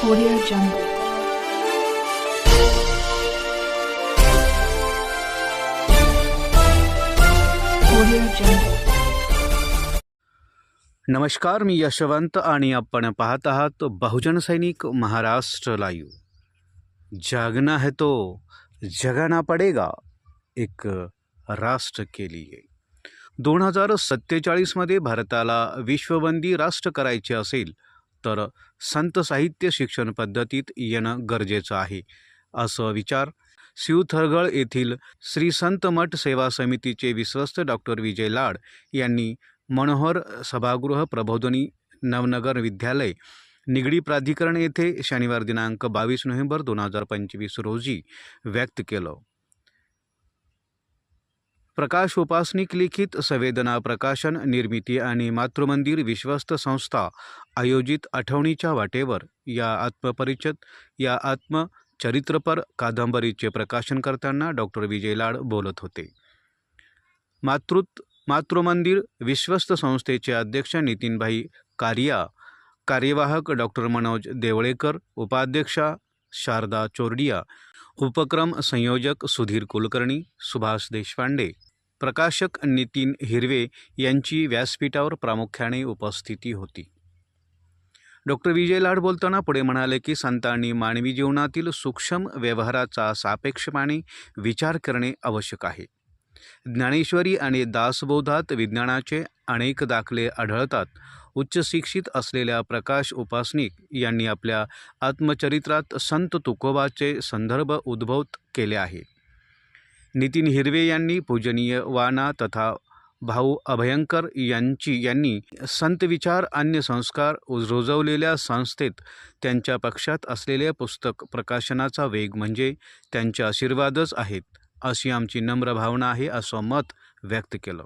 Audio Jungle. Audio Jungle. नमस्कार मी यशवंत आणि आपण पाहत आहात बहुजन सैनिक महाराष्ट्र लाईव्ह जागना है तो जगाना पडेगा एक राष्ट्र के लिए दोन हजार सत्तेचाळीसमध्ये भारताला विश्वबंदी राष्ट्र करायचे असेल तर संत साहित्य शिक्षण पद्धतीत येणं गरजेचं आहे. असं विचार शिवथरगळ येथील श्री संत मठ सेवा समितीचे विश्वस्त डॉक्टर विजय लाड यांनी मनोहर सभागृह प्रबोधनी नवनगर विद्यालय निगडी प्राधिकरण येथे शनिवार दिनांक बावीस नोव्हेंबर दोन हजार पंचवीस रोजी व्यक्त केलं. प्रकाश उपासनिक लिखित संवेदना प्रकाशन निर्मिती आणि मातृमंदिर विश्वस्त संस्था आयोजित आठवणीच्या वाटेवर या आत्मपरिचत या आत्मचरित्रपर कादंबरीचे प्रकाशन करताना डॉक्टर विजय लाड बोलत होते. मातृत मातृमंदिर विश्वस्त संस्थेचे अध्यक्ष नितीनभाई कारिया कार्यवाहक डॉक्टर मनोज देवळेकर उपाध्यक्षा शारदा चोरडिया उपक्रम संयोजक सुधीर कुलकर्णी सुभाष देशपांडे प्रकाशक नितीन हिरवे यांची व्यासपीठावर प्रामुख्याने उपस्थिती होती. डॉक्टर विजय लाड बोलताना पुढे म्हणाले की संतांनी मानवी जीवनातील सूक्ष्म व्यवहाराचा सापेक्षपणे विचार करणे आवश्यक आहे. ज्ञानेश्वरी आणि दासबोधात विज्ञानाचे अनेक दाखले आढळतात. उच्च शिक्षित असलेल्या प्रकाश उपासनिक यांनी आपल्या आत्मचरित्रात संत तुकोबाचे संदर्भ उद्भवत केले आहे. नितीन हिरवे यांनी पूजनीय वाना तथा भाऊ अभयंकर यांची यांनी संत विचार अन्य संस्कार रुजवलेल्या संस्थेत त्यांच्या पक्षात असलेले पुस्तक प्रकाशनाचा वेग म्हणजे त्यांचे आशीर्वादच आहेत अशी आमची नम्र भावना आहे असं मत व्यक्त केलं.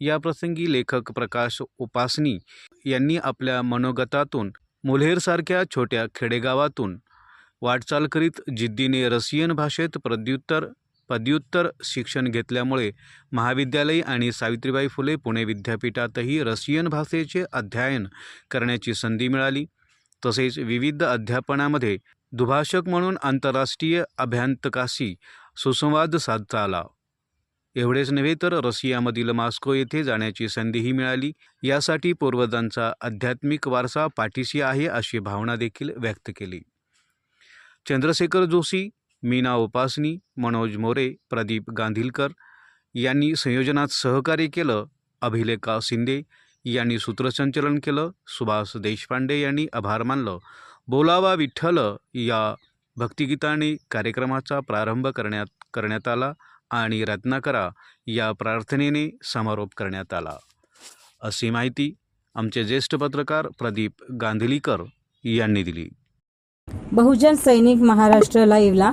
या प्रसंगी लेखक प्रकाश उपासनी यांनी आपल्या मनोगतातून मुल्हेरसारख्या छोट्या खेडेगावातून वाटचाल करीत जिद्दीने रसियन भाषेत प्रत्युत्तर पदव्युत्तर शिक्षण घेतल्यामुळे महाविद्यालय आणि सावित्रीबाई फुले पुणे विद्यापीठातही रशियन भाषेचे अध्ययन करण्याची संधी मिळाली. तसेच विविध अध्यापनामध्ये दुभाषक म्हणून आंतरराष्ट्रीय अभ्यांतकाशी सुसंवाद साधता आला. एवढेच नव्हे तर रशियामधील मॉस्को येथे जाण्याची संधीही मिळाली. यासाठी पूर्वजांचा आध्यात्मिक वारसा पाठीशी आहे अशी भावना देखील व्यक्त केली. चंद्रशेखर जोशी मीना उपासनी मनोज मोरे प्रदीप गांधीलकर यांनी संयोजनात सहकार्य केलं. अभिलेखा शिंदे यांनी सूत्रसंचलन केलं. सुभाष देशपांडे यांनी आभार मानलं. बोलावा विठ्ठल या भक्तिगीताने कार्यक्रमाचा प्रारंभ करण्यात करण्यात आला आणि रत्नाकरा या प्रार्थनेने समारोप करण्यात आला. अशी माहिती आमचे ज्येष्ठ पत्रकार प्रदीप गांधीलीकर यांनी दिली. बहुजन सैनिक महाराष्ट्र लाईव्हला